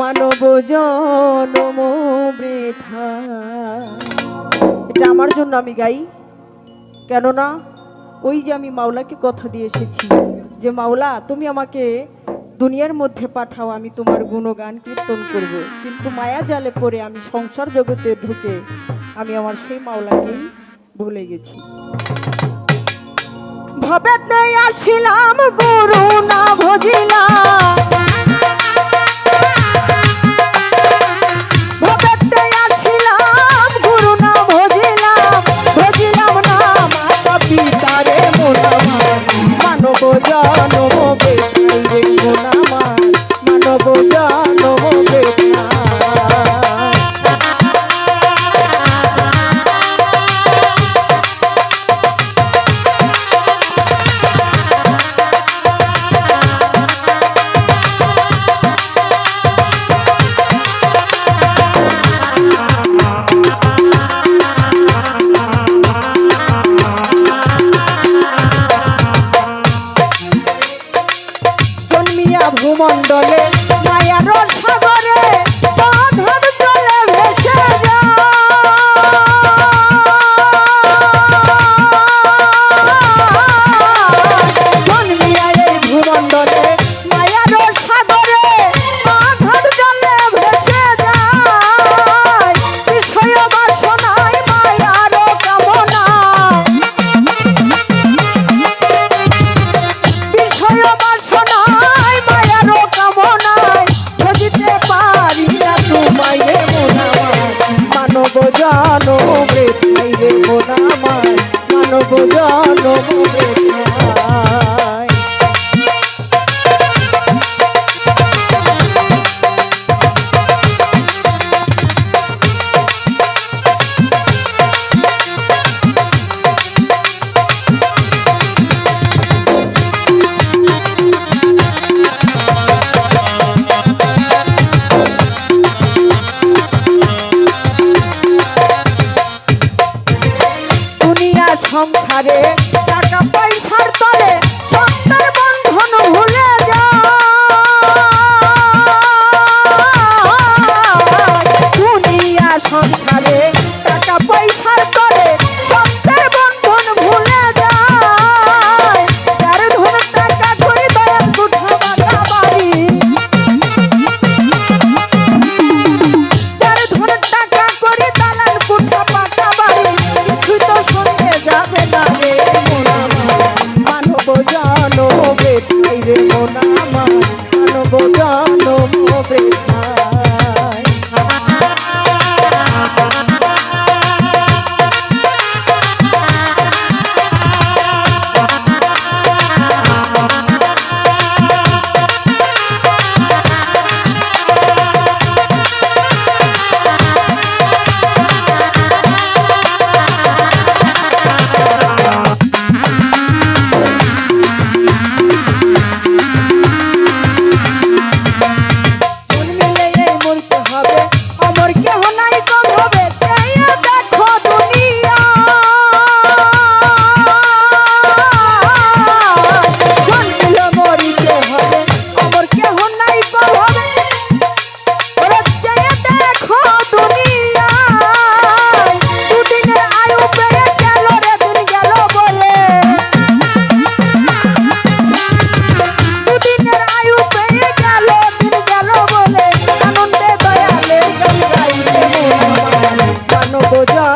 মানব জনম বৃথা। এটা আমার জন্য আমি গাই। কেননা ওই যে আমি মাওলাকে কথা দিয়ে এসেছি যে, মাওলা, তুমি আমাকে দুনিয়ার মধ্যে পাঠাও, আমি তোমার গুণগান কীর্তন করব। কিন্তু মায়া জালে পড়ে আমি সংসার জগতে ঢুকে আমি আমার সেই মাওলাকেই ভুলে গেছি। ভবেতে আসিলাম, গুরু না ভজিলাম ভূমণ্ডলে মায়ার সাগরে Yeah, no, no, no. সংসারে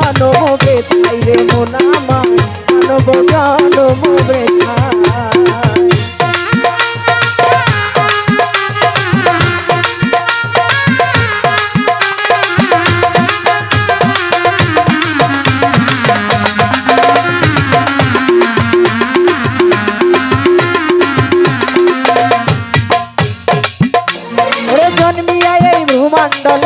জনমে খাই রে মোনা মা মানব জনমে খাই জন্মিয়া এই ভূমণ্ডল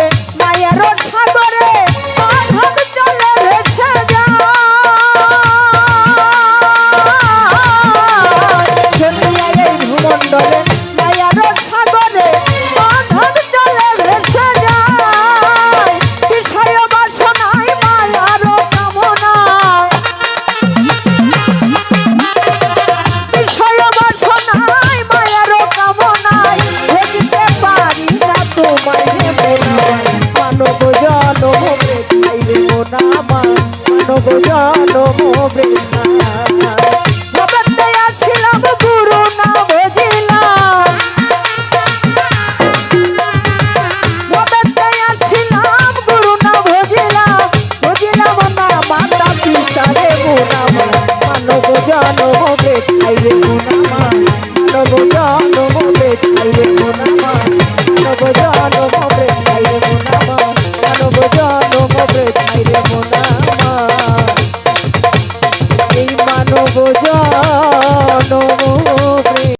জানো বে খাইবে